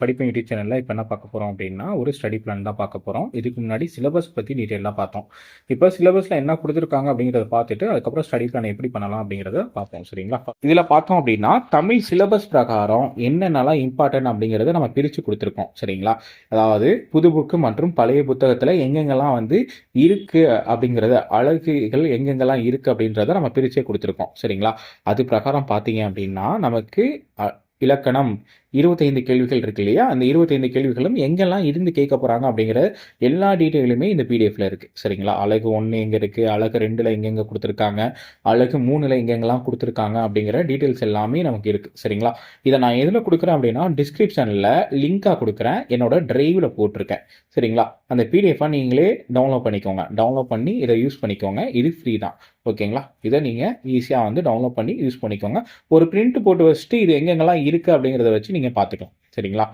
படிப்பு யூடியூப் சேனலில் இப்போ என்ன பார்க்க போகிறோம் அப்படின்னா ஒரு ஸ்டடி பிளான் தான் பார்க்க போகிறோம் இதுக்கு முன்னாடி சிலபஸ் பற்றி டீட்டெயிலாக பார்த்தோம். இப்போ சிலபஸில் என்ன கொடுத்துருக்காங்க அப்படிங்கிறத பார்த்துட்டு அதுக்கப்புறம் ஸ்டடி பிளான் எப்படி பண்ணலாம் அப்படிங்கிறத பார்ப்போம் சரிங்களா? இதில் பார்த்தோம் அப்படின்னா தமிழ் சிலபஸ் பிரகாரம் என்னென்னலாம் இம்பார்ட்டன்ட் அப்படிங்கிறத நம்ம பிரித்து கொடுத்துருக்கோம் சரிங்களா? அதாவது புது புக்கு மற்றும் பழைய புத்தகத்தில் எங்கெங்கெல்லாம் வந்து இருக்கு அப்படிங்கிறத அழகுகள் எங்கெங்கெல்லாம் இருக்குது அப்படின்றத நம்ம பிரிச்சே கொடுத்துருக்கோம் சரிங்களா? அது பிரகாரம் பார்த்தீங்க அப்படின்னா நமக்கு அ, இலக்கணம் இருபத்தைந்து கேள்விகள் இருக்கு இல்லையா? அந்த இருபத்தைந்து கேள்விகளும் எங்கெல்லாம் இருந்து கேட்க போகிறாங்க அப்படிங்கிற எல்லா டீட்டெயிலுமே இந்த பிடிஎஃப்ல இருக்கு. சரிங்களா? அழகு ஒன்று எங்கே இருக்கு? அழகு ரெண்டுல எங்கெங்க கொடுத்துருக்காங்க? அழகு மூணுல எங்கெங்கெல்லாம் கொடுத்துருக்காங்க அப்படிங்கிற டீட்டெயில்ஸ் எல்லாமே நமக்கு இருக்கு. சரிங்களா? இதை நான் எதில் கொடுக்குறேன் அப்படின்னா டிஸ்கிரிப்ஷனில் லிங்காக கொடுக்குறேன். என்னோட டிரைவில் போட்டிருக்கேன். சரிங்களா? அந்த பிடிஎஃபாக நீங்களே டவுன்லோட் பண்ணிக்கோங்க. டவுன்லோட் பண்ணி இதை யூஸ் பண்ணிக்கோங்க. இது ஃப்ரீ தான். ஓகேங்களா? இதை நீங்கள் ஈஸியாக வந்து டவுன்லோட் பண்ணி யூஸ் பண்ணிக்கோங்க. ஒரு பிரிண்ட் போட்டு வச்சுட்டு இது எங்கெங்கெல்லாம் இருக்குது அப்படிங்கிறத வச்சு நீங்கள் பார்த்துக்கலாம் சரிங்களா?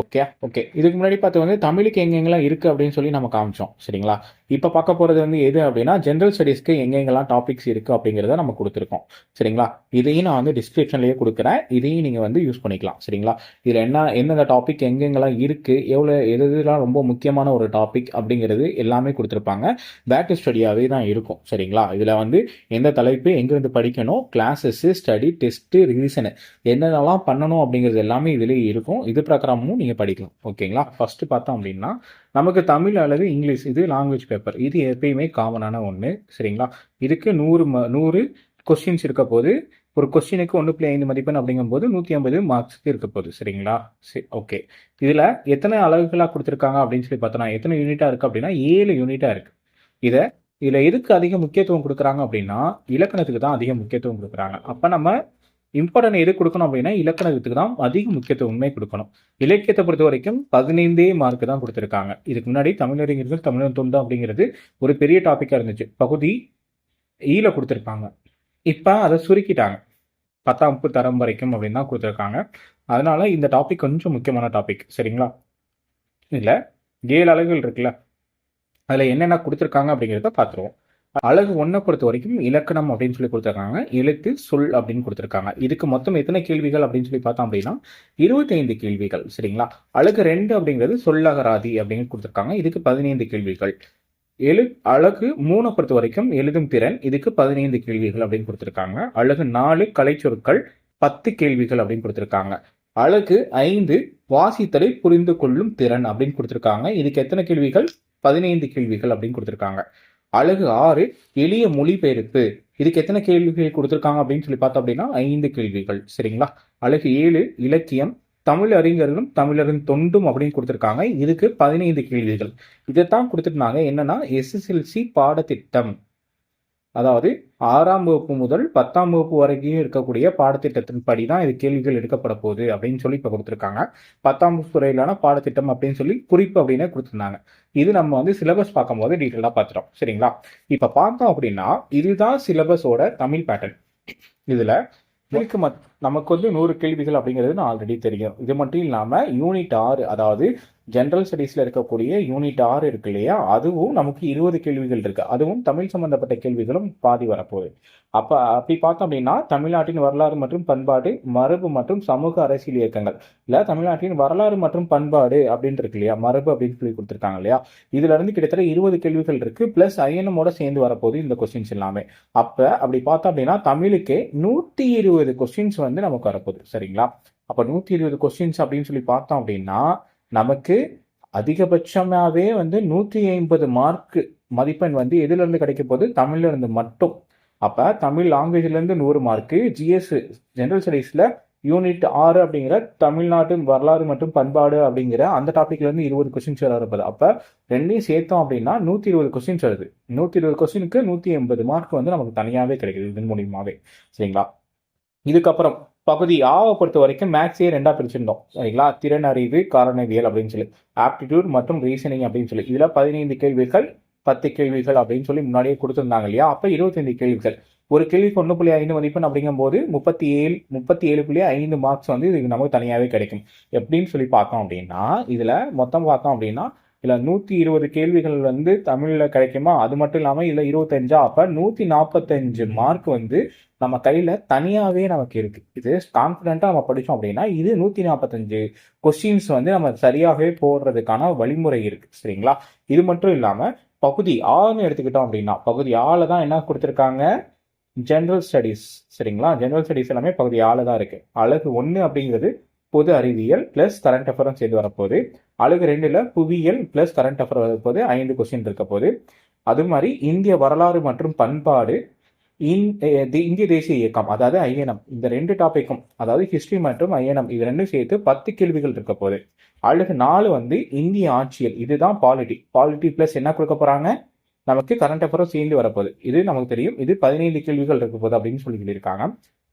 ஓகே ஓகே இதுக்கு முன்னாடி பார்த்து வந்து தமிழுக்கு எங்கெங்கெல்லாம் இருக்குது அப்படின்னு சொல்லி நம்ம காமிச்சோம். சரிங்களா? இப்போ பார்க்க போகிறது வந்து எது அப்படின்னா ஜென்ரல் ஸ்டடீஸ்க்கு எங்கெங்கெல்லாம் டாபிக்ஸ் இருக்குது அப்படிங்கிறத நம்ம கொடுத்துருக்கோம். சரிங்களா? இதையும் நான் வந்து டிஸ்கிரிப்ஷன்லேயே கொடுக்குறேன். இதையும் நீங்கள் வந்து யூஸ் பண்ணிக்கலாம். சரிங்களா? இதில் என்ன எந்தெந்த டாபிக் எங்கெங்கெல்லாம் இருக்குது எவ்வளோ எது இதெல்லாம் ரொம்ப முக்கியமான ஒரு டாபிக் அப்படிங்கிறது எல்லாமே கொடுத்துருப்பாங்க. பேக் ஸ்டடியாகவே தான் இருக்கும். சரிங்களா? இதில் வந்து எந்த தலைப்பு எங்கேருந்து படிக்கணும் கிளாஸஸ்ஸு ஸ்டடி டெஸ்ட்டு ரிவிஷனு என்னென்னலாம் பண்ணணும் அப்படிங்கிறது எல்லாமே இதுலேயே இருக்கும். இது பிரகாரமும் நீங்கள் படிக்கலாம் ஓகேங்களா? ஃபஸ்ட்டு பார்த்தோம் அப்படின்னா நமக்கு தமிழ் அல்லது இங்கிலீஷ் இது லாங்குவேஜ் பேப்பர் இது எப்பயுமே காமனான ஒன்று சரிங்களா? இதுக்கு நூறு ம நூறு கொஸ்டின்ஸ் இருக்க போது ஒரு கொஸ்டினுக்கு ஒன்று புள்ளி ஐந்து மதிப்பெண் அப்படிங்கும்போது நூற்றி ஐம்பது மார்க்ஸ்க்கு இருக்க போகுது சரிங்களா? சரி ஓகே. இதில் எத்தனை அலகுகளாக கொடுத்துருக்காங்க அப்படின்னு சொல்லி பார்த்தோன்னா எத்தனை யூனிட்டாக இருக்குது அப்படின்னா ஏழு யூனிட்டாக இருக்குது இதை இதில் எதுக்கு அதிக முக்கியத்துவம் கொடுக்குறாங்க அப்படின்னா இலக்கணத்துக்கு தான் அதிக முக்கியத்துவம் கொடுக்குறாங்க. அப்போ நம்ம இம்பார்ட்டன்ட் எது கொடுக்கணும் அப்படின்னா இலக்கணத்துக்கு தான் அதிக முக்கியத்துவமே கொடுக்கணும். இலக்கியத்தை பொறுத்த வரைக்கும் பதினைந்தே மார்க் தான் கொடுத்துருக்காங்க. இதுக்கு முன்னாடி தமிழறிஞர்கள் தமிழர் தொண்டு அப்படிங்கிறது ஒரு பெரிய டாப்பிக்காக இருந்துச்சு. பகுதி e ஈல கொடுத்துருப்பாங்க இப்போ அதை சுருக்கிட்டாங்க. பத்தாம் வகுப்பு தரம் வரைக்கும் அப்படின்னு தான் கொடுத்துருக்காங்க. அதனால இந்த டாபிக் கொஞ்சம் முக்கியமான டாபிக் சரிங்களா? இல்லை ஏழு அலகுகள் இருக்குல்ல. அதில் என்னென்ன கொடுத்துருக்காங்க அப்படிங்கிறத பார்த்துருவோம். அழகு ஒன்றை பொறுத்த வரைக்கும் இலக்கணம் அப்படின்னு சொல்லி கொடுத்துருக்காங்க. எழுத்து சொல் அப்படின்னு கொடுத்துருக்காங்க. இதுக்கு மொத்தம் எத்தனை கேள்விகள் அப்படின்னு சொல்லி பார்த்தோம் அப்படின்னா இருபத்தைந்து கேள்விகள். சரிங்களா? அழகு ரெண்டு அப்படிங்கிறது சொல்லகராதி அப்படின்னு கொடுத்துருக்காங்க. இதுக்கு பதினைந்து கேள்விகள். எழு அழகு மூணை பொறுத்த வரைக்கும் எழுதும் திறன் இதுக்கு பதினைந்து கேள்விகள் அப்படின்னு கொடுத்துருக்காங்க. அழகு நாலு கலைச்சொற்கள் பத்து கேள்விகள் அப்படின்னு கொடுத்துருக்காங்க. அழகு ஐந்து வாசித்தலை புரிந்து கொள்ளும் திறன் அப்படின்னு கொடுத்துருக்காங்க. இதுக்கு எத்தனை கேள்விகள்? பதினைந்து கேள்விகள் அப்படின்னு கொடுத்துருக்காங்க. அழகு ஆறு எளிய மொழிபெயர்ப்பு. இதுக்கு எத்தனை கேள்விகள் கொடுத்துருக்காங்க அப்படின்னு சொல்லி பார்த்தோம் அப்படின்னா ஐந்து கேள்விகள். சரிங்களா? அழகு ஏழு இலக்கியம் தமிழ் அறிஞர்களும் தமிழரின் தொண்டும் அப்படின்னு கொடுத்துருக்காங்க. இதுக்கு பதினைந்து கேள்விகள். இதைத்தான் கொடுத்துருந்தாங்க. என்னன்னா எஸ்எஸ்எல்சி பாடத்திட்டம். அதாவது ஆறாம் வகுப்பு முதல் பத்தாம் வகுப்பு வரைக்கும் இருக்கக்கூடிய பாடத்திட்டத்தின் படி தான் இது கேள்விகள் எடுக்கப்பட போகுது அப்படின்னு சொல்லி இப்போ கொடுத்துருக்காங்க. பத்தாம் வகுப்பு துறையிலான பாடத்திட்டம் அப்படின்னு சொல்லி குறிப்பு அப்படின்னு கொடுத்துருந்தாங்க. இது நம்ம வந்து சிலபஸ் பார்க்கும்போது டீட்டெயிலாக பார்த்துட்டோம். சரிங்களா? இப்போ பார்த்தோம் அப்படின்னா இதுதான் சிலபஸோட தமிழ் பேட்டர்ன் இதில் இதுக்கு மத் நமக்கு வந்து நூறு கேள்விகள் அப்படிங்கிறது நான் ஆல்ரெடி தெரியும். இது மட்டும் இல்லாமல் யூனிட் ஆறு அதாவது ஜென்ரல் ஸ்டடீஸில் இருக்கக்கூடிய யூனிட் ஆறு இருக்கு இல்லையா? அதுவும் நமக்கு இருபது கேள்விகள் இருக்கு. அதுவும் தமிழ் சம்பந்தப்பட்ட கேள்விகளும் பாதி வரப்போகுது. அப்போ அப்படி பார்த்தோம் அப்படின்னா தமிழ்நாட்டின் வரலாறு மற்றும் பண்பாடு மரபு மற்றும் சமூக அரசியல் இயக்கங்கள். இல்லை தமிழ்நாட்டின் வரலாறு மற்றும் பண்பாடு அப்படின்னு இருக்கு இல்லையா? மரபு அப்படின்னு சொல்லி கொடுத்துருக்காங்க இல்லையா? இதுல இருந்து கிட்டத்தட்ட இருபது கேள்விகள் இருக்கு பிளஸ் ஐஎன்எமோட சேர்ந்து வரப்போகுது இந்த கொஸ்டின்ஸ் எல்லாமே. அப்போ அப்படி பார்த்தோம் அப்படின்னா தமிழுக்கே நூற்றி இருபது கொஸ்டின்ஸ் வந்து நமக்கு வரப்போகுது. சரிங்களா? அப்போ நூற்றி இருபது கொஸ்டின்ஸ் அப்படின்னு சொல்லி பார்த்தோம் அப்படின்னா நமக்கு அதிகபட்சமாகவே வந்து நூற்றி ஐம்பது மார்க்கு மதிப்பெண் வந்து எதுலேருந்து கிடைக்க போகுது? தமிழ்ல இருந்து மட்டும். அப்போ தமிழ் லாங்குவேஜ்லேருந்து நூறு மார்க்கு ஜிஎஸ் ஜென்ரல் ஸ்டடீஸில் யூனிட் ஆறு அப்படிங்கிற தமிழ்நாட்டின் வரலாறு மற்றும் பண்பாடு அப்படிங்கிற அந்த டாப்பிக்லேருந்து இருபது கொஸ்டின்ஸ் பது அப்போ ரெண்டையும் சேர்த்தோம் அப்படின்னா நூற்றி இருபது கொஸ்டின்ஸ் வருது. நூற்றி இருபது கொஸ்டினுக்கு நூற்றி எண்பது மார்க் வந்து நமக்கு தனியாகவே கிடைக்குது இதன் மூலியமாகவே சரிங்களா? இதுக்கப்புறம் பகுதி ஆவை பொறுத்த வரைக்கும் மேக்ஸே ரெண்டாக பிரிச்சிருந்தோம். சரிங்களா? திறன் அறிவு காரணவியல் அப்படின்னு சொல்லி. ஆப்டிடியூட் மற்றும் ரீசனிங் அப்படின்னு சொல்லி. இதில் பதினைந்து கேள்விகள் பத்து கேள்விகள் அப்படின்னு சொல்லி முன்னாடியே கொடுத்துருந்தாங்க இல்லையா? அப்போ இருபத்தைந்து கேள்விகள். ஒரு கேள்விக்கு ஒன்று புள்ளி ஐந்து மதிப்பெண் அப்படிங்கும்போது முப்பத்தி ஏழு முப்பத்தி ஏழு புள்ளி ஐந்து மார்க்ஸ் வந்து இதுக்கு நமக்கு தனியாகவே கிடைக்கும். எப்படின்னு சொல்லி பார்த்தோம் அப்படின்னா இதில் மொத்தம் பார்த்தோம் அப்படின்னா இல்லை நூற்றி இருபது கேள்விகள் வந்து தமிழில் கிடைக்குமா? அது மட்டும் இல்லாமல் இல்லை இருபத்தஞ்சா? அப்போ நூற்றி நாற்பத்தஞ்சு மார்க் வந்து நம்ம கையில் தனியாகவே நமக்கு இருக்குது இது கான்ஃபிடென்ட்டாக நம்ம படித்தோம் அப்படின்னா இது நூற்றி நாற்பத்தஞ்சு கொஸ்டின்ஸ் வந்து நம்ம சரியாகவே போடுறதுக்கான வழிமுறை இருக்குது சரிங்களா? இது மட்டும் இல்லாமல் பகுதி ஆறுன்னு எடுத்துக்கிட்டோம் அப்படின்னா பகுதி ஆள தான் என்ன கொடுத்துருக்காங்க? ஜென்ரல் ஸ்டடீஸ் சரிங்களா? ஜென்ரல் ஸ்டடீஸ் எல்லாமே பகுதி ஆள தான் இருக்குது அழகு ஒன்று அப்படிங்கிறது பொது அறிவியல் பிளஸ் கரண்ட் அஃபரும் செய்து வரப்போகுது? அழகு ரெண்டுல புவியியல் பிளஸ் கரண்ட் அஃபர் வரப்போது ஐந்து கொஸ்டின் இருக்க போது அது மாதிரி இந்திய வரலாறு மற்றும் பண்பாடு இந்திய தேசிய இயக்கம் அதாவது ஐஎன்எம் இந்த ரெண்டு டாப்பிக்கும் அதாவது ஹிஸ்டரி மற்றும் ஐஎன்எம் இது ரெண்டும் சேர்த்து பத்து கேள்விகள் இருக்க போகுது. அழகு நாலு வந்து இந்திய ஆட்சியல் இதுதான் பாலிட்டி பாலிட்டி பிளஸ் என்ன கொடுக்க போறாங்க? நமக்கு கரண்ட் அஃபரும் சேர்ந்து வரப்போகுது. இது நமக்கு தெரியும். இது பதினைந்து கேள்விகள் இருக்க போகுது அப்படின்னு சொல்லி சொல்லியிருக்காங்க.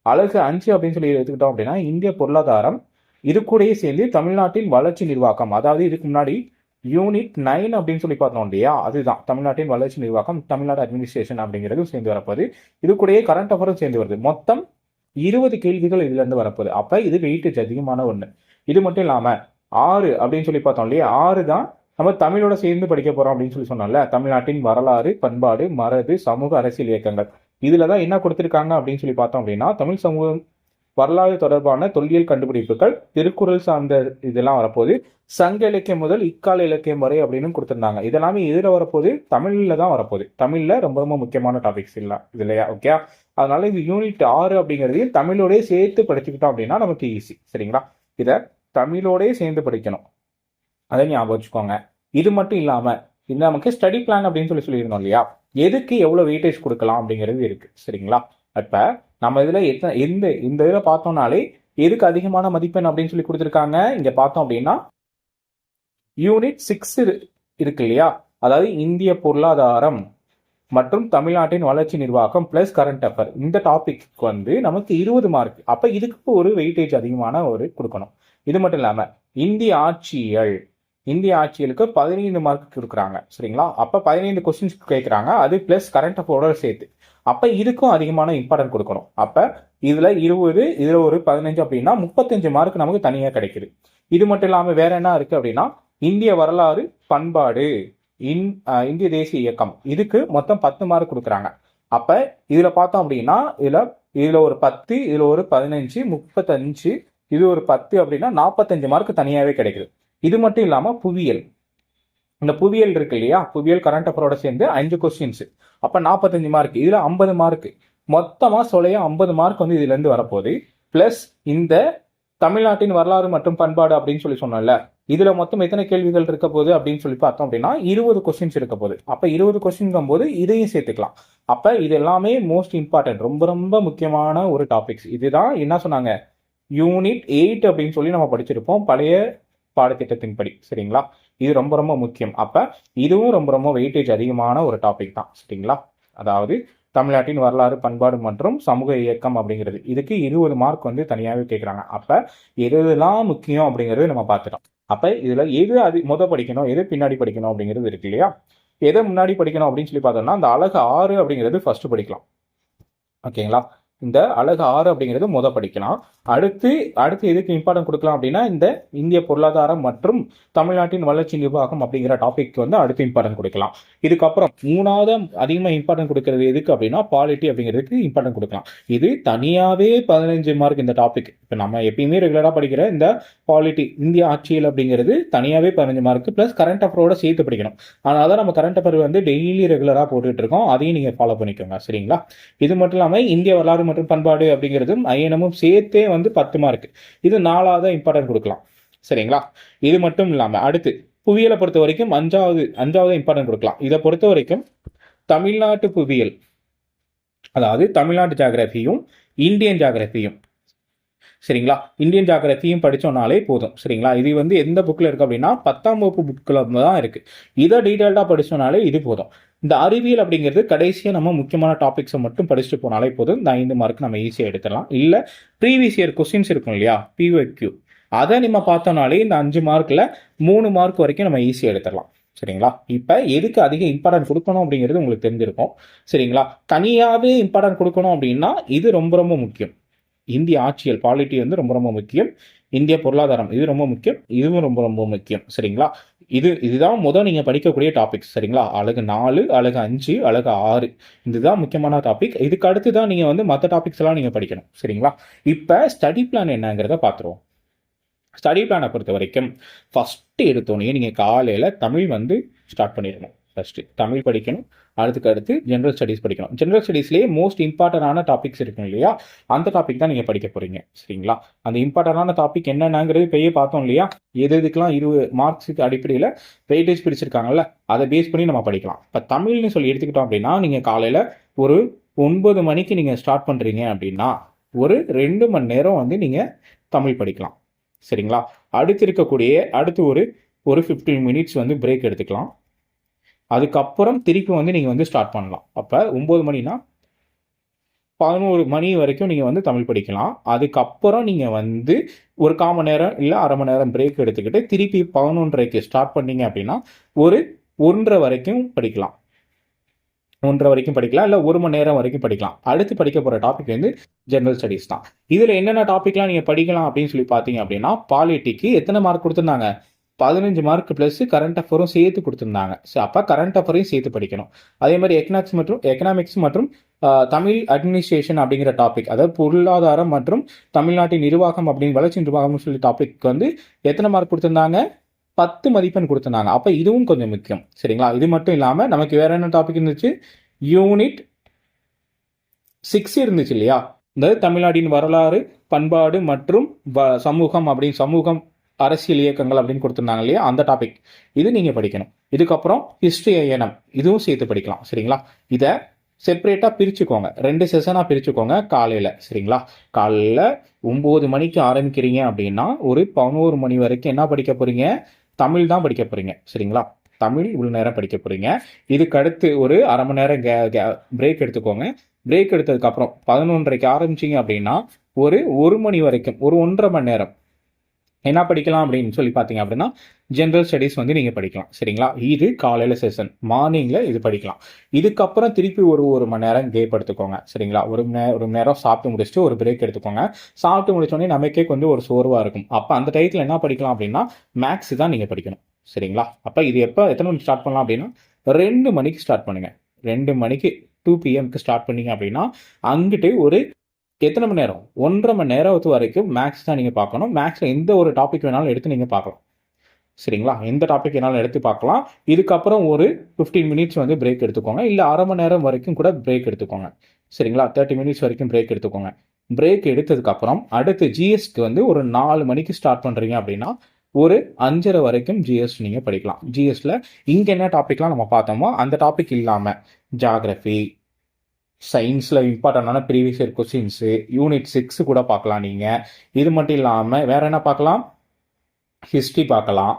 அழகு அஞ்சு அப்படின்னு சொல்லி எடுத்துக்கிட்டோம் அப்படின்னா இந்திய பொருளாதாரம் இது கூடயே சேர்ந்து தமிழ்நாட்டின் வளர்ச்சி நிர்வாகம் அதாவது இதுக்கு முன்னாடி யூனிட் நைன் அப்படின்னு சொல்லி பார்த்தோம் இல்லையா? அதுதான். தமிழ்நாட்டின் வளர்ச்சி நிர்வாகம் தமிழ்நாடு அட்மினிஸ்ட்ரேஷன் அப்படிங்கிறது சேர்ந்து வரப்போது இது கூடயே கரண்ட் அஃபரும் சேர்ந்து வருது. மொத்தம் இருபது கேள்விகள் இதுல இருந்து வரப்போகுது. அப்ப இது வெயிட்டேஜ் அதிகமான ஒன்று இது மட்டும் இல்லாம ஆறு அப்படின்னு சொல்லி பார்த்தோம் இல்லையா? ஆறு தான் நம்ம தமிழோட சேர்ந்து படிக்க போறோம் அப்படின்னு சொல்லி சொன்னோம்ல. தமிழ்நாட்டின் வரலாறு பண்பாடு மரபு சமூக அரசியல் இயக்கங்கள். இதுல தான் என்ன கொடுத்திருக்காங்க அப்படின்னு சொல்லி பார்த்தோம் அப்படின்னா தமிழ் சமூகம் வரலாறு தொடர்பான தொல்லியல் கண்டுபிடிப்புகள் திருக்குறள் சார்ந்த இதெல்லாம் வரப்போகுது. சங்க இலக்கியம் முதல் இக்கால இலக்கியம் வரை அப்படின்னு கொடுத்துருந்தாங்க. இதெல்லாமே எதில் வரப்போது தமிழில் தான் வரப்போகுது. தமிழில் ரொம்ப ரொம்ப முக்கியமான டாபிக்ஸ் இல்லை இது இல்லையா ஓகே அதனால இது யூனிட் ஆறு அப்படிங்கிறதையும் தமிழோடய சேர்த்து படிச்சுக்கிட்டோம் அப்படின்னா நமக்கு ஈஸி சரிங்களா? இதை தமிழோடய சேர்ந்து படிக்கணும். அதை ஞாபகம் வச்சுக்கோங்க. இது மட்டும் இல்லாமல் இது நமக்கு ஸ்டடி பிளான் அப்படின்னு சொல்லி சொல்லியிருந்தோம் இல்லையா? எதுக்கு எவ்வளோ வெயிட்டேஜ் கொடுக்கலாம் அப்படிங்கிறது இருக்குது சரிங்களா? அப்போ நம்ம இதில் எத்தனை எந்த இந்த இதில் பார்த்தோம்னாலே எதுக்கு அதிகமான மதிப்பெண் அப்படின்னு சொல்லி கொடுத்துருக்காங்க? இங்கே பார்த்தோம் அப்படின்னா யூனிட் சிக்ஸ் இருக்கு இல்லையா? அதாவது இந்திய பொருளாதாரம் மற்றும் தமிழ்நாட்டின் வளர்ச்சி நிர்வாகம் பிளஸ் கரண்ட் அஃபேர் இந்த டாபிக் வந்து நமக்கு இருபது மார்க் அப்போ இதுக்கு ஒரு வெயிட்டேஜ் அதிகமான ஒரு கொடுக்கணும். இது மட்டும் இல்லாமல் இந்திய ஆட்சியல் இந்திய ஆட்சியலுக்கு பதினைந்து மார்க் கொடுக்குறாங்க. சரிங்களா? அப்போ பதினைந்து கொஸ்டின்ஸ் கேட்குறாங்க அது பிளஸ் கரண்ட் அஃபோர்டோட சேர்த்து. அப்போ இதுக்கும் அதிகமான இம்பார்ட்டன்ட் கொடுக்கணும். அப்போ இதில் இருபது இதில் ஒரு பதினஞ்சு அப்படின்னா முப்பத்தஞ்சு மார்க் நமக்கு தனியாக கிடைக்குது. இது மட்டும் இல்லாமல் வேற என்ன இருக்குது அப்படின்னா இந்திய வரலாறு பண்பாடு இன் இந்திய தேசிய இயக்கம். இதுக்கு மொத்தம் பத்து மார்க் கொடுக்குறாங்க. அப்போ இதில் பார்த்தோம் அப்படின்னா இதில் இதில் ஒரு பத்து இதில் ஒரு பதினஞ்சு முப்பத்தஞ்சு இது ஒரு பத்து அப்படின்னா நாற்பத்தஞ்சு மார்க் தனியாகவே கிடைக்குது. இது மட்டும் இல்லாமல் புவியியல். இந்த புவியியல் இருக்கு இல்லையா? புவியியல் கரண்ட் அஃபரோட சேர்ந்து அஞ்சு கொஸ்டின்ஸ் அப்போ நாற்பத்தஞ்சு மார்க் இதில் ஐம்பது மார்க் மொத்தமாக சொல்லையா ஐம்பது மார்க் வந்து இதுலேருந்து வரப்போகுது. ப்ளஸ் இந்த தமிழ்நாட்டின் வரலாறு மற்றும் பண்பாடு அப்படின்னு சொல்லி சொன்னோம்ல இதுல மொத்தம் எத்தனை கேள்விகள் இருக்க போகுது அப்படின்னு சொல்லி பார்த்தோம் அப்படின்னா இருபது கொஸ்டின்ஸ் இருக்க போகுது. அப்ப இருபது கொஸ்டின் போது இதையும் சேர்த்துக்கலாம். அப்ப இது எல்லாமே மோஸ்ட் இம்பார்ட்டன்ட் ரொம்ப ரொம்ப முக்கியமான ஒரு டாபிக்ஸ் இதுதான் என்ன சொன்னாங்க? யூனிட் எயிட் அப்படின்னு சொல்லி நம்ம படிச்சிருப்போம். பழைய பாடத்திட்டத்தின்படி. சரிங்களா? இது ரொம்ப ரொம்ப முக்கியம். அப்போ இதுவும் ரொம்ப ரொம்ப வெயிட்டேஜ் அதிகமான ஒரு டாபிக் தான். சரிங்களா? அதாவது தமிழ்நாட்டின் வரலாறு பண்பாடு மற்றும் சமூக இயக்கம் அப்படிங்கிறது. இதுக்கு இருபது மார்க் வந்து தனியாகவே கேட்குறாங்க அப்போ எதுலாம் முக்கியம் அப்படிங்கிறது நம்ம பார்த்துட்டோம். அப்போ இதில் எது அது முத படிக்கணும் எது பின்னாடி படிக்கணும் அப்படிங்கிறது இருக்கு இல்லையா? எதை முன்னாடி படிக்கணும் அப்படின்னு சொல்லி பார்த்தோம்னா அந்த அழகு ஆறு அப்படிங்கிறது ஃபர்ஸ்ட் படிக்கலாம். ஓகேங்களா? இந்த அழகு ஆறு அப்படிங்கிறது முத படிக்கலாம். அடுத்து அடுத்து எதுக்கு இம்பார்ட்டன் கொடுக்கலாம் அப்படின்னா இந்த இந்திய பொருளாதாரம் மற்றும் தமிழ்நாட்டின் வளர்ச்சி நிர்வாகம் அப்படிங்கிற டாபிக் வந்து அடுத்து இம்பார்ட்டன் கொடுக்கலாம். இதுக்கப்புறம் மூணாவது அதிகமாக இம்பார்ட்டன் கொடுக்கறது எதுக்கு அப்படின்னா பாலிட்டி அப்படிங்கிறதுக்கு இம்பார்ட்டன் கொடுக்கலாம். இது தனியாகவே பதினஞ்சு மார்க் இந்த டாபிக் இப்போ நம்ம எப்பயுமே ரெகுலராக படிக்கிற இந்த பாலிட்டி இந்திய ஆட்சியல் அப்படிங்கிறது தனியாகவே பதினஞ்சு மார்க் ப்ளஸ் கரண்ட் அஃபரோட சேர்த்து படிக்கணும். அதனால தான் நம்ம கரண்ட் அஃபர் வந்து டெய்லி ரெகுலராக போட்டுட்டு இருக்கோம். அதையும் நீங்கள் ஃபாலோ பண்ணிக்கோங்க. சரிங்களா? இது மட்டும் இல்லாமல் இந்திய வரலாறு மற்றும் பண்பாடு அப்படிங்கிறதும் ஐயனமும் சேர்த்தே வந்து பத்து மார்க் இது நாலாவது இம்பார்ட்டன்ட் கொடுக்கலாம். சரிங்களா? இது மட்டும் இல்லாமல் அடுத்து புவியியலை பொறுத்த வரைக்கும் அஞ்சாவது அஞ்சாவது இம்பார்ட்டன்ட் கொடுக்கலாம். இதை பொறுத்த வரைக்கும் தமிழ்நாட்டு புவியியல் அதாவது தமிழ்நாட்டு ஜாகிரபியும் இந்தியன் ஜாகிரபியும் சரிங்களா? இந்தியன் ஜாகிரபியும் படித்தோம்னாலே போதும். சரிங்களா? இது வந்து எந்த புக்கில் இருக்குது அப்படின்னா பத்தாம் வகுப்பு புக்கில் தான் இருக்குது இதை டீட்டெயில்டாக படித்தோம்னாலே இது போதும். இந்த அறிவியல் அப்படிங்கிறது கடைசியாக நம்ம முக்கியமான டாபிக்ஸை மட்டும் படிச்சுட்டு போனாலே போதும். இந்த ஐந்து மார்க் நம்ம ஈஸியாக எடுத்துடலாம். இல்லை ப்ரீவியஸ் இயர் கொஸ்டின்ஸ் இருக்கும் இல்லையா? பிஓக்யூ அதை நம்ம பார்த்தோம்னாலே இந்த அஞ்சு மார்க்கில் மூணு மார்க் வரைக்கும் நம்ம ஈஸியாக எடுத்துடலாம். சரிங்களா? இப்போ எதுக்கு அதிக இம்பார்ட்டன்ட் கொடுக்கணும் அப்படிங்கிறது உங்களுக்கு தெரிஞ்சிருக்கும். சரிங்களா? தனியாகவே இம்பார்ட்டன்ட் கொடுக்கணும் அப்படின்னா இது ரொம்ப ரொம்ப முக்கியம். இந்திய ஆட்சியல் பாலிட்டி வந்து ரொம்ப ரொம்ப முக்கியம். இந்திய பொருளாதாரம் இது ரொம்ப முக்கியம். இதுவும் ரொம்ப ரொம்ப முக்கியம். சரிங்களா? இது இதுதான் முதல் நீங்கள் படிக்கக்கூடிய டாபிக்ஸ் சரிங்களா? அழகு நாலு அழகு அஞ்சு அழகு ஆறு. இதுதான் முக்கியமான டாபிக் இதுக்கு அடுத்து தான் நீங்கள் வந்து மற்ற டாபிக்ஸ் எல்லாம் நீங்கள் படிக்கணும் சரிங்களா? இப்போ ஸ்டடி பிளான் என்னங்கிறத பார்த்துருவோம். ஸ்டடி பிளானை பொறுத்த வரைக்கும் ஃபஸ்ட்டு எடுத்தோடனே நீங்கள் காலையில் தமிழ் வந்து ஸ்டார்ட் பண்ணிடணும். ஃபஸ்ட்டு தமிழ் படிக்கணும் அதுக்கு அடுத்து ஜென்ரல் ஸ்டடீஸ் படிக்கணும். ஜென்ரல் ஸ்டடீஸ்லேயே மோஸ்ட் இம்பார்ட்டண்டான டாபிக்ஸ் இருக்கும் இல்லையா? அந்த டாபிக் தான் நீங்கள் படிக்க போகிறீங்க சரிங்களா? அந்த இம்பார்ட்டண்டான டாபிக் என்னென்னங்கிறது பெரிய பார்த்தோம் இல்லையா? எது எதுக்கெல்லாம் இருபது மார்க்ஸுக்கு அடிப்படையில் வெயிட்டேஜ் பிடிச்சிருக்காங்கல்ல அதை பேஸ் பண்ணி நம்ம படிக்கலாம். இப்போ தமிழ்னு சொல்லி எடுத்துக்கிட்டோம் அப்படின்னா நீங்கள் காலையில் ஒரு ஒன்பது மணிக்கு நீங்கள் ஸ்டார்ட் பண்ணுறீங்க அப்படின்னா ஒரு ரெண்டு மணி நேரம் வந்து நீங்கள் தமிழ் படிக்கலாம். சரிங்களா? அடுத்து இருக்கக்கூடிய அடுத்து ஒரு ஒரு ஃபிஃப்டீன் மினிட்ஸ் வந்து பிரேக் எடுத்துக்கலாம். அதுக்கப்புறம் திருப்பி வந்து நீங்கள் வந்து ஸ்டார்ட் பண்ணலாம். அப்போ ஒம்பது மணினா பதினோரு மணி வரைக்கும் நீங்கள் வந்து தமிழ் படிக்கலாம். அதுக்கப்புறம் நீங்கள் வந்து ஒரு கால் மணி நேரம் இல்லை அரை மணி நேரம் பிரேக் எடுத்துக்கிட்டு திருப்பி பதினொன்றரைக்கு ஸ்டார்ட் பண்ணீங்க அப்படின்னா ஒரு ஒன்றரை வரைக்கும் படிக்கலாம். ஒன்றரை வரைக்கும் படிக்கலாம் இல்லை ஒரு மணி நேரம் வரைக்கும் படிக்கலாம். அடுத்து படிக்க போகிற டாபிக் வந்து ஜென்ரல் ஸ்டடீஸ் தான். இதில் என்னென்ன டாப்பிக்லாம் நீங்கள் படிக்கலாம் அப்படின்னு சொல்லி பார்த்தீங்க அப்படின்னா பாலிட்டிக்கு எத்தனை மார்க் கொடுத்துருந்தாங்க? பதினஞ்சு மார்க் ப்ளஸ் கரண்ட் அஃபரும் சேர்த்து கொடுத்துருந்தாங்க. ஸோ அப்போ கரண்ட் அஃபரையும் சேர்த்து படிக்கணும். அதே மாதிரி எக்கனாமிக்ஸ் மற்றும் எக்கனாமிக்ஸ் மற்றும் தமிழ் அட்மினிஸ்ட்ரேஷன் அப்படிங்கிற டாபிக் அதாவது பொருளாதாரம் மற்றும் தமிழ்நாட்டின் நிர்வாகம் அப்படின்னு வளர்ச்சி நிர்வாகம்னு சொல்லி டாபிக் வந்து எத்தனை மார்க் கொடுத்துருந்தாங்க? பத்து மதிப்பெண் கொடுத்துருந்தாங்க. அப்போ இதுவும் கொஞ்சம் முக்கியம். சரிங்களா? இது மட்டும் இல்லாமல் நமக்கு வேற என்ன டாபிக் இருந்துச்சு? யூனிட் சிக்ஸ் இருந்துச்சு இல்லையா? இந்த தமிழ்நாட்டின் வரலாறு பண்பாடு மற்றும் சமூகம் அப்படின்னு சமூகம் அரசியல் இயக்கங்கள் அப்படின்னு கொடுத்துருந்தாங்க இல்லையா? அந்த டாபிக் இது நீங்கள் படிக்கணும். இதுக்கப்புறம் ஹிஸ்ட்ரி ஐஎன்எம் இதுவும் சேர்த்து படிக்கலாம். சரிங்களா? இதை செப்பரேட்டாக பிரிச்சுக்கோங்க. ரெண்டு செஷனாக பிரிச்சுக்கோங்க காலையில். சரிங்களா? காலையில் ஒம்பது மணிக்கு ஆரம்பிக்கிறீங்க அப்படின்னா ஒரு பதினோரு மணி வரைக்கும் என்ன படிக்க போகிறீங்க தமிழ் தான் படிக்க போகிறீங்க சரிங்களா? தமிழ் இவ்வளோ நேரம் படிக்க போகிறீங்க இதுக்கு அடுத்து ஒரு அரை மணி நேரம் கே பிரேக் எடுத்துக்கோங்க. பிரேக் எடுத்ததுக்கப்புறம் பதினொன்றரைக்கு ஆரம்பிச்சிங்க அப்படின்னா ஒரு ஒரு மணி வரைக்கும் ஒரு ஒன்றரை மணி நேரம் என்ன படிக்கலாம் அப்படின்னு சொல்லி பார்த்தீங்க அப்படின்னா ஜென்ரல் ஸ்டடீஸ் வந்து நீங்கள் படிக்கலாம் சரிங்களா? இது காலையில் செஷன் மார்னிங்கில் இது படிக்கலாம். இதுக்கப்புறம் திருப்பி ஒரு ஒரு மணி நேரம் கேப் எடுத்துக்கோங்க சரிங்களா? ஒரு மணி நேரம் ஒரு மணி நேரம் சாப்பிட்டு முடிச்சுட்டு ஒரு பிரேக் எடுத்துக்கோங்க. சாப்பிட்டு முடிச்சோடனே நமக்கே கொஞ்சம் ஒரு சோர்வாக இருக்கும். அப்போ அந்த டயத்தில் என்ன படிக்கலாம் அப்படின்னா மேக்ஸ் தான் நீங்கள் படிக்கணும் சரிங்களா? அப்போ இது எப்போ எத்தனை மணிக்கு ஸ்டார்ட் பண்ணலாம் அப்படின்னா ரெண்டு மணிக்கு ஸ்டார்ட் பண்ணுங்கள் ரெண்டு மணிக்கு டூ பிஎம்க்கு ஸ்டார்ட் பண்ணீங்க அப்படின்னா அங்கிட்டு ஒரு எத்தனை மணி நேரம்? ஒன்றரை மணி நேரத்து வரைக்கும் மேக்ஸ் தான் நீங்கள் பார்க்கணும். மேக்ஸில் எந்த ஒரு டாபிக் வேணாலும் எடுத்து நீங்கள் பார்க்கலாம். சரிங்களா? எந்த டாபிக் வேணாலும் எடுத்து பார்க்கலாம். இதுக்கப்புறம் ஒரு ஃபிஃப்டீன் மினிட்ஸ் வந்து பிரேக் எடுத்துக்கோங்க. இல்லை அரை மணி நேரம் வரைக்கும் கூட பிரேக் எடுத்துக்கோங்க. சரிங்களா? தேர்ட்டி மினிட்ஸ் வரைக்கும் பிரேக் எடுத்துக்கோங்க. பிரேக் எடுத்ததுக்கப்புறம் அடுத்து ஜிஎஸ்க்கு வந்து ஒரு நாலு மணிக்கு ஸ்டார்ட் பண்ணுறீங்க அப்படின்னா ஒரு அஞ்சரை வரைக்கும் ஜிஎஸ் நீங்கள் படிக்கலாம். ஜிஎஸ்ல இங்கே என்ன டாபிக்லாம் நம்ம பார்த்தோமோ அந்த டாபிக் இல்லாமல் ஜாகிரஃபி சயின்ஸில் இம்பார்ட்டண்டான previous year questions unit six கூட பார்க்கலாம் நீங்கள் இது மட்டும் இல்லாமல் வேறு என்ன பார்க்கலாம்? ஹிஸ்ட்ரி பார்க்கலாம்.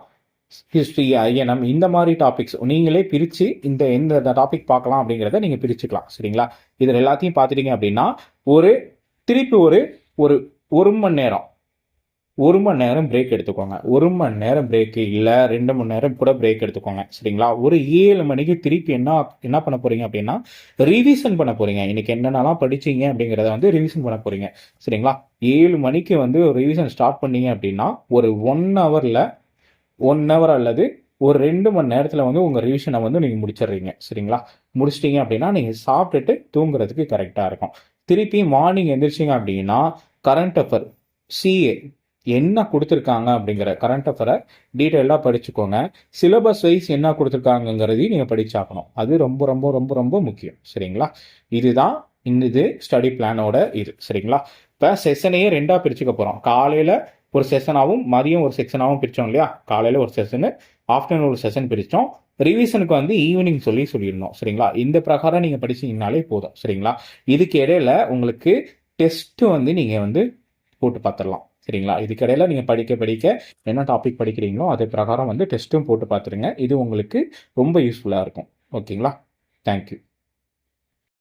ஹிஸ்ட்ரி ஐஎன்எம் இந்த மாதிரி டாபிக்ஸ் நீங்களே பிரித்து இந்த எந்த டாபிக் பார்க்கலாம் அப்படிங்கிறத நீங்கள் பிரிச்சுக்கலாம். சரிங்களா? இதில் எல்லாத்தையும் பார்த்துட்டீங்க அப்படின்னா ஒரு திருப்பி ஒரு ஒரு ஒரு மணி நேரம். ஒரு மணி நேரம் பிரேக் எடுத்துக்கோங்க. ஒரு மணி நேரம் பிரேக்கு இல்லை ரெண்டு மணி நேரம் கூட பிரேக் எடுத்துக்கோங்க. சரிங்களா? ஒரு ஏழு மணிக்கு திருப்பி என்ன என்ன பண்ண போகிறீங்க அப்படின்னா ரிவிஷன் பண்ண போகிறீங்க இன்னைக்கு என்னென்னலாம் படிச்சீங்க அப்படிங்கிறத வந்து ரிவிஷன் பண்ண போகிறீங்க சரிங்களா? ஏழு மணிக்கு வந்து ஒரு ரிவிஷன் ஸ்டார்ட் பண்ணீங்க அப்படின்னா ஒரு ஒன் ஹவரில் ஒன் ஹவர் அல்லது ஒரு ரெண்டு மணி நேரத்தில் வந்து உங்கள் ரிவிஷனை வந்து நீங்கள் முடிச்சிடுறீங்க. சரிங்களா? முடிச்சிட்டிங்க அப்படின்னா நீங்கள் சாப்பிட்டுட்டு தூங்குறதுக்கு கரெக்டாக இருக்கும். திருப்பி மார்னிங் எந்திரிச்சிங்க அப்படின்னா கரண்ட் அஃபர் சிஏ என்ன கொடுத்துருக்காங்க அப்படிங்கிற கரண்ட் அஃபரை டீட்டெயிலாக படிச்சுக்கோங்க. சிலபஸ் வைஸ் என்ன கொடுத்துருக்காங்கங்கிறதையும் நீங்கள் படிச்சாக்கணும் அது ரொம்ப ரொம்ப ரொம்ப ரொம்ப முக்கியம். சரிங்களா? இதுதான் இந்த இது ஸ்டடி பிளானோட இது. சரிங்களா? இப்போ செஷனையே ரெண்டாக பிரிச்சுக்க போகிறோம் காலையில் ஒரு செஷனாகவும் மதியம் ஒரு செக்ஷனாகவும் பிரித்தோம் இல்லையா? காலையில் ஒரு செஷனு ஆஃப்டர்நூன் ஒரு செஷன் பிரித்தோம் ரிவிஷனுக்கு வந்து ஈவினிங் சொல்லி சொல்லியிருந்தோம் சரிங்களா? இந்த பிரகாரம் நீங்கள் படிச்சீங்கனாலே போதும். சரிங்களா? இதுக்கு இடையில உங்களுக்கு டெஸ்ட்டு வந்து நீங்கள் வந்து போட்டு பார்த்துடலாம். சரிங்களா இதுக்கடையில் நீங்கள் படிக்க படிக்க என்ன டாபிக் படிக்கிறீங்களோ அது பிரகாரம் வந்து டெஸ்ட்டும் போட்டு பார்த்துருங்க இது உங்களுக்கு ரொம்ப யூஸ்ஃபுல்லாக இருக்கும். ஓகேங்களா தேங்க்யூ